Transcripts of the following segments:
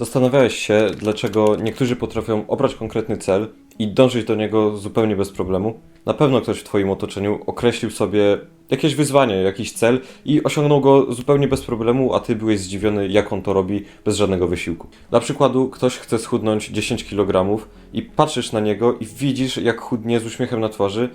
Zastanawiałeś się, dlaczego niektórzy potrafią obrać konkretny cel i dążyć do niego zupełnie bez problemu? Na pewno ktoś w Twoim otoczeniu określił sobie jakieś wyzwanie, jakiś cel i osiągnął go zupełnie bez problemu, a Ty byłeś zdziwiony, jak on to robi bez żadnego wysiłku. Dla przykładu, ktoś chce schudnąć 10 kg i patrzysz na niego i widzisz, jak chudnie z uśmiechem na twarzy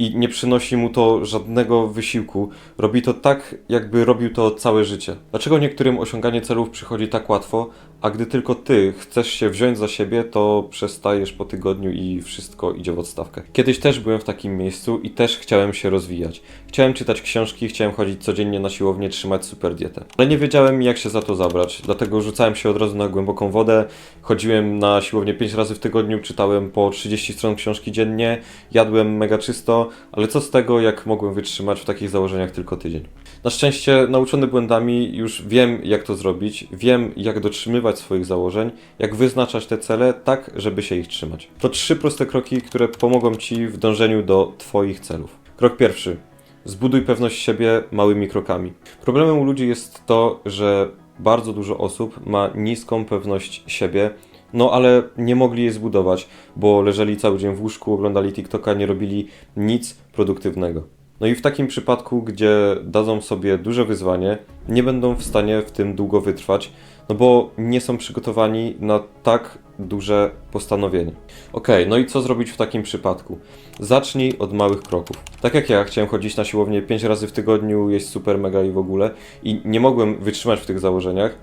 i nie przynosi mu to żadnego wysiłku. Robi to tak, jakby robił to całe życie. Dlaczego niektórym osiąganie celów przychodzi tak łatwo, a gdy tylko ty chcesz się wziąć za siebie, to przestajesz po tygodniu i wszystko idzie w odstawkę. Kiedyś też byłem w takim miejscu i też chciałem się rozwijać. Chciałem czytać książki, chciałem chodzić codziennie na siłownię, trzymać super dietę. Ale nie wiedziałem jak się za to zabrać, dlatego rzucałem się od razu na głęboką wodę, chodziłem na siłownię 5 razy w tygodniu, czytałem po 30 stron książki dziennie, jadłem mega czysto, ale co z tego, jak mogłem wytrzymać w takich założeniach tylko tydzień. Na szczęście, nauczony błędami, już wiem, jak to zrobić, wiem, jak dotrzymywać swoich założeń, jak wyznaczać te cele tak, żeby się ich trzymać. To trzy proste kroki, które pomogą Ci w dążeniu do Twoich celów. Krok pierwszy. Zbuduj pewność siebie małymi krokami. Problemem u ludzi jest to, że bardzo dużo osób ma niską pewność siebie, no ale nie mogli jej zbudować, bo leżeli cały dzień w łóżku, oglądali TikToka, nie robili nic produktywnego. No i w takim przypadku, gdzie dadzą sobie duże wyzwanie, nie będą w stanie w tym długo wytrwać, no bo nie są przygotowani na tak duże postanowienie. Ok, no i co zrobić w takim przypadku? Zacznij od małych kroków. Tak jak ja chciałem chodzić na siłownię 5 razy w tygodniu, jeść super mega i w ogóle i nie mogłem wytrzymać w tych założeniach,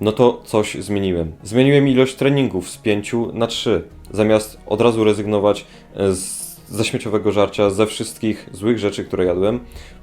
no to coś zmieniłem. Zmieniłem ilość treningów z 5 na 3. Zamiast od razu rezygnować z, ze śmieciowego żarcia, ze wszystkich złych rzeczy, które jadłem,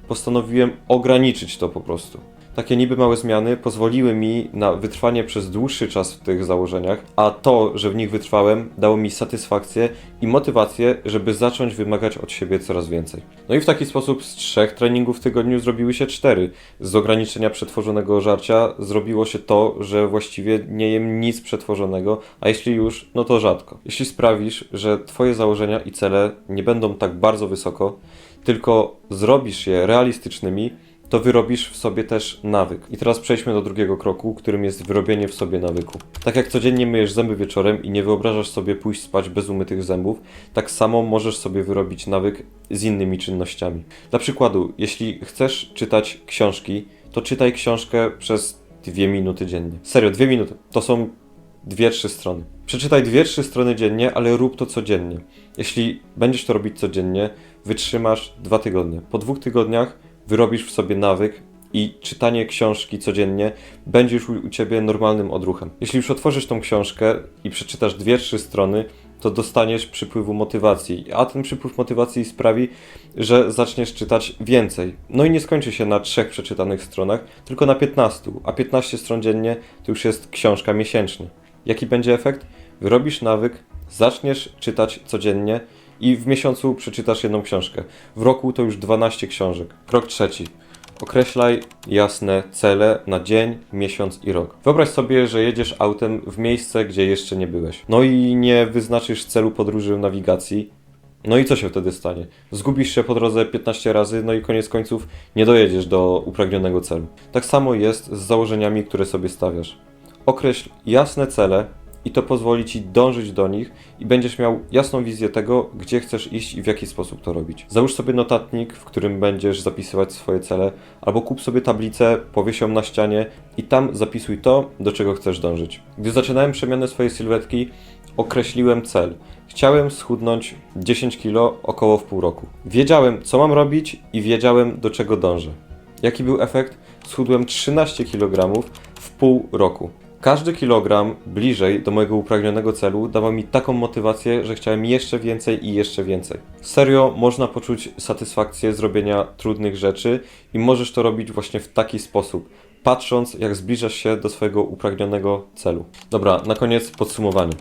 postanowiłem ograniczyć to po prostu. Takie niby małe zmiany pozwoliły mi na wytrwanie przez dłuższy czas w tych założeniach, a to, że w nich wytrwałem, dało mi satysfakcję i motywację, żeby zacząć wymagać od siebie coraz więcej. No i w taki sposób z trzech treningów w tygodniu zrobiły się cztery. Z ograniczenia przetworzonego żarcia zrobiło się to, że właściwie nie jem nic przetworzonego, a jeśli już, no to rzadko. Jeśli sprawisz, że Twoje założenia i cele nie będą tak bardzo wysoko, tylko zrobisz je realistycznymi, to wyrobisz w sobie też nawyk. I teraz przejdźmy do drugiego kroku, którym jest wyrobienie w sobie nawyku. Tak jak codziennie myjesz zęby wieczorem i nie wyobrażasz sobie pójść spać bez umytych zębów, tak samo możesz sobie wyrobić nawyk z innymi czynnościami. Dla przykładu, jeśli chcesz czytać książki, to czytaj książkę przez dwie minuty dziennie. Serio, dwie minuty. To są dwie, trzy strony. Przeczytaj dwie, trzy strony dziennie, ale rób to codziennie. Jeśli będziesz to robić codziennie, wytrzymasz dwa tygodnie. Po dwóch tygodniach wyrobisz w sobie nawyk i czytanie książki codziennie będzie już u ciebie normalnym odruchem. Jeśli już otworzysz tą książkę i przeczytasz dwie, trzy strony, to dostaniesz przypływu motywacji, a ten przypływ motywacji sprawi, że zaczniesz czytać więcej. No i nie skończy się na trzech przeczytanych stronach, tylko na 15, a 15 stron dziennie to już jest książka miesięcznie. Jaki będzie efekt? Wyrobisz nawyk, zaczniesz czytać codziennie i w miesiącu przeczytasz jedną książkę. W roku to już 12 książek. Krok trzeci. Określaj jasne cele na dzień, miesiąc i rok. Wyobraź sobie, że jedziesz autem w miejsce, gdzie jeszcze nie byłeś. No i nie wyznaczysz celu podróży w nawigacji. No i co się wtedy stanie? Zgubisz się po drodze 15 razy, no i koniec końców nie dojedziesz do upragnionego celu. Tak samo jest z założeniami, które sobie stawiasz. Określ jasne cele i to pozwoli ci dążyć do nich i będziesz miał jasną wizję tego, gdzie chcesz iść i w jaki sposób to robić. Załóż sobie notatnik, w którym będziesz zapisywać swoje cele, albo kup sobie tablicę, powieś ją na ścianie i tam zapisuj to, do czego chcesz dążyć. Gdy zaczynałem przemianę swojej sylwetki, określiłem cel. Chciałem schudnąć 10 kg około w pół roku. Wiedziałem, co mam robić i wiedziałem, do czego dążę. Jaki był efekt? Schudłem 13 kg w pół roku. Każdy kilogram bliżej do mojego upragnionego celu dawał mi taką motywację, że chciałem jeszcze więcej i jeszcze więcej. Serio, można poczuć satysfakcję zrobienia trudnych rzeczy i możesz to robić właśnie w taki sposób, patrząc jak zbliżasz się do swojego upragnionego celu. Dobra, na koniec podsumowanie.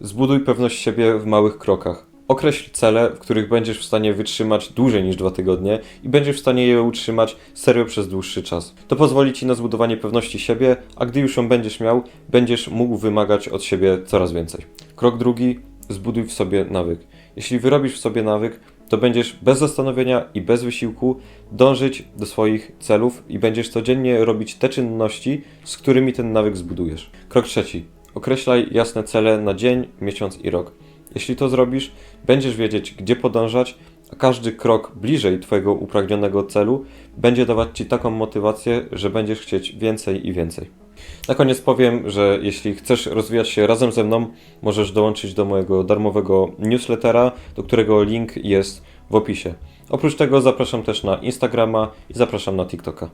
Zbuduj pewność siebie w małych krokach. Określ cele, w których będziesz w stanie wytrzymać dłużej niż dwa tygodnie i będziesz w stanie je utrzymać serio przez dłuższy czas. To pozwoli ci na zbudowanie pewności siebie, a gdy już ją będziesz miał, będziesz mógł wymagać od siebie coraz więcej. Krok drugi: zbuduj w sobie nawyk. Jeśli wyrobisz w sobie nawyk, to będziesz bez zastanowienia i bez wysiłku dążyć do swoich celów i będziesz codziennie robić te czynności, z którymi ten nawyk zbudujesz. Krok trzeci. Określaj jasne cele na dzień, miesiąc i rok. Jeśli to zrobisz, będziesz wiedzieć, gdzie podążać, a każdy krok bliżej Twojego upragnionego celu będzie dawać Ci taką motywację, że będziesz chcieć więcej i więcej. Na koniec powiem, że jeśli chcesz rozwijać się razem ze mną, możesz dołączyć do mojego darmowego newslettera, do którego link jest w opisie. Oprócz tego zapraszam też na Instagrama i zapraszam na TikToka.